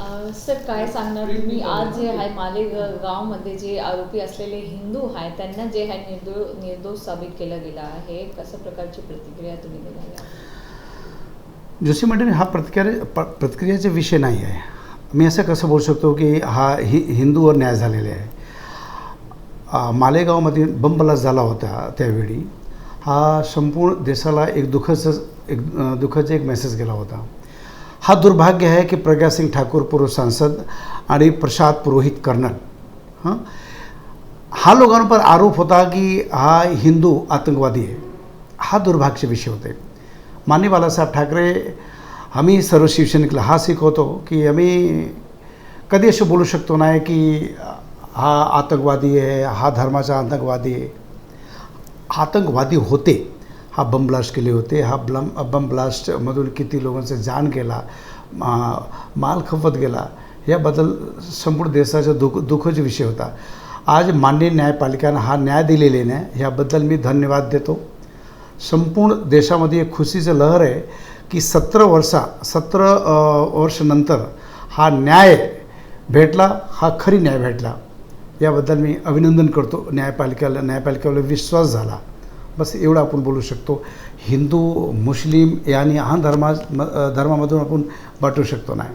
Sir काय सांगणार? तुम्ही आज जे आहे मालेगावमध्ये जे आरोपी असलेले हिंदू आहेत त्यांना जे आहे निर्दो निर्दोष साबित केलं गेलं आहे. कशा प्रकारची प्रतिक्रिया तुम्ही दिली जोशी मंडळी हा प्रतिक्रिया प प्रतिक्रियाचा विषय नाही आहे. मी असं कसं बोलू शकतो की हा हि हिंदूवर न्याय झालेला आहे. मालेगावमध्ये बमबलास्ट झाला होता त्यावेळी. हा संपूर्ण देशाला एक दुःखाचं एक दुःखाचा एक मेसेज गेला होता. हा दुर्भाग्य आहे की प्रज्ञासिंग ठाकूर पूर्व सांसद आणि प्रसाद पुरोहित कर्नल. हां? हा लोकांवर आरोप होता की हा हिंदू आतंकवादी आहे. हा दुर्भाग्य विषय होते. मान्य बाळासाहेब ठाकरे आम्ही सर्व शिवसैनिकला हा शिकवतो की आम्ही कधी असं बोलू शकतो नाही की हा आतंकवादी आहे हा धर्माचा आतंकवादी आहे. आतंकवादी होते. हा बम ब्लास्ट केले होते. हा ब्लम बम ब्लास्टमधून किती लोकांचा जाण गेला मा- माल खपत गेला याबद्दल संपूर्ण देशाचा दुःख दुःखाचा विषय होता. आज माननीय न्यायपालिकेनं हा न्याय दिलेले नाही याबद्दल मी धन्यवाद देतो. संपूर्ण देशामध्ये एक खुशीचं लहर आहे की सतरा वर्षा सतरा वर्षानंतर हा न्याय भेटला हा खरी न्याय भेटला. याबद्दल मी अभिनंदन करतो. न्यायपालिकेला न्यायपालिकेवर विश्वास झाला. बस एवढं आपण बोलू शकतो. हिंदू मुस्लिम यांनी हा धर्मा धर्मामधून आपण वाटू शकतो नाही.